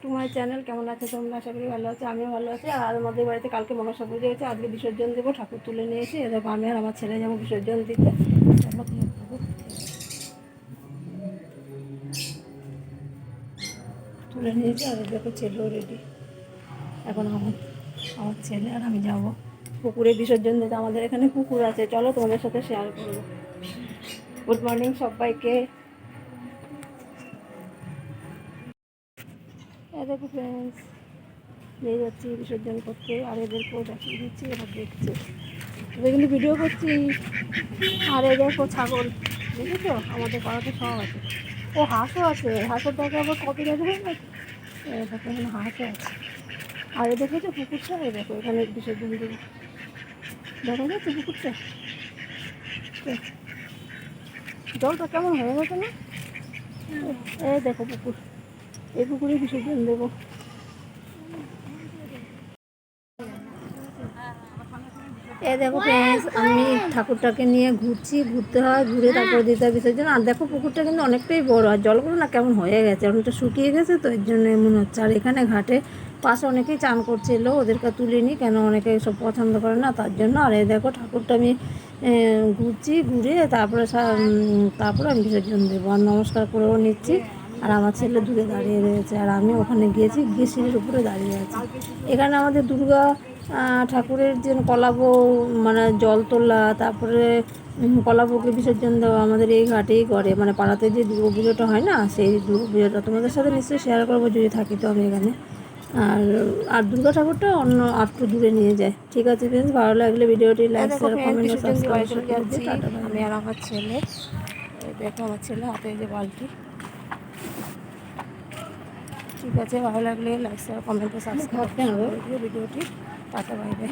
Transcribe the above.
তোমার চ্যানেল কেমন আছে? তোমরা আশা করি ভালো আছে, আমিও ভালো আছি। আর আমাদের বাড়িতে কালকে মনসা পুজো হয়েছে আজকে বিসর্জন দেবো, ঠাকুর তুলে নিয়ে এসে। এরকম আমি আর আমার ছেলে যাব বিসর্জন দিতে। তুলে নিয়েছি আর দেখো, ছেলেও রেডি এখন আমার আমার ছেলে আর আমি যাব। পুকুরে বিসর্জন দিতে, আমাদের এখানে পুকুর আছে। চলো, তোমাদের সাথে শেয়ার করব। গুড মর্নিং সবাইকে। দেখো ফ্রেন্ডস নিয়ে যাচ্ছি বিসর্জন করতে, আর এদেরকেও দেখিয়ে দিচ্ছি, এরা দেখছে। এদের কিন্তু ভিডিও করছি। আর দেখো ছাগল, দেখেছ? আমাদের পাড়াতে সব আছে। ও, হাঁসও আছে। হাঁসের দেখে আবার কপি হয়ে এই দেখো, এখানে হাঁসও আছে। আর এ দেখেছ পুকুরটা? এই দেখো, এখানে বিসর্জন দেবো। দেখা যাচ্ছে পুকুরটা? দেখ। জলটা কেমন হয়ে গেছে না? এই দেখো পুকুর। এই পুকুরে বিসর্জন দেবো এ দেখো আমি ঠাকুরটাকে নিয়ে ঘুরছি, ঘুরতে হয়, ঘুরে তারপরে দিতে হয় বিসর্জন। আর দেখো পুকুরটা কিন্তু অনেকটাই বড়, আর জলগুলো না কেমন হয়ে গেছে অনেকটা শুকিয়ে গেছে, তো এর জন্য এমন হচ্ছে। আর এখানে ঘাটে পাশে অনেকেই চান করছিল ওদেরকে তুলিনি, কেন অনেকে সব পছন্দ করে না, তার জন্য। আর এই দেখো ঠাকুরটা আমি ঘুরছি, ঘুরে তারপরে তারপরে আমি বিসর্জন দেবো, আর নমস্কার করেও নিচ্ছি। আর আমার ছেলে দূরে দাঁড়িয়ে রয়েছে আর আমি ওখানে গিয়েছি গিয়ে সিঁড়ির উপরে দাঁড়িয়ে আছি। এখানে আমাদের দুর্গা ঠাকুরের যে কলাবো মানে জল তোলা তারপরে কলাবোকে বিসর্জন দেওয়া আমাদের এই ঘাটেই করে। মানে পাড়াতে যে দুর্গা পুজোটা হয় না সেই দুর্গা পুজোটা তোমাদের সাথে নিশ্চয়ই শেয়ার করব যদি থাকি তো আমি এখানে। আর আর দুর্গা ঠাকুরটা অন্য আটটু দূরে নিয়ে যায়। ঠিক আছে ফ্রেন্ডস ভালো লাগলে ভিডিওটি লাইক শেয়ার কমেন্ট সাবস্ক্রাইব আমি আর আমার ছেলে এই দেখো আমার ছেলে হাতে এই যে বালতি। ঠিক আছে ভালো লাগলে লাইক শেয়ার কমেন্ট সাবস্ক্রাইব করে দিও ভিডিওটি। Tata bye by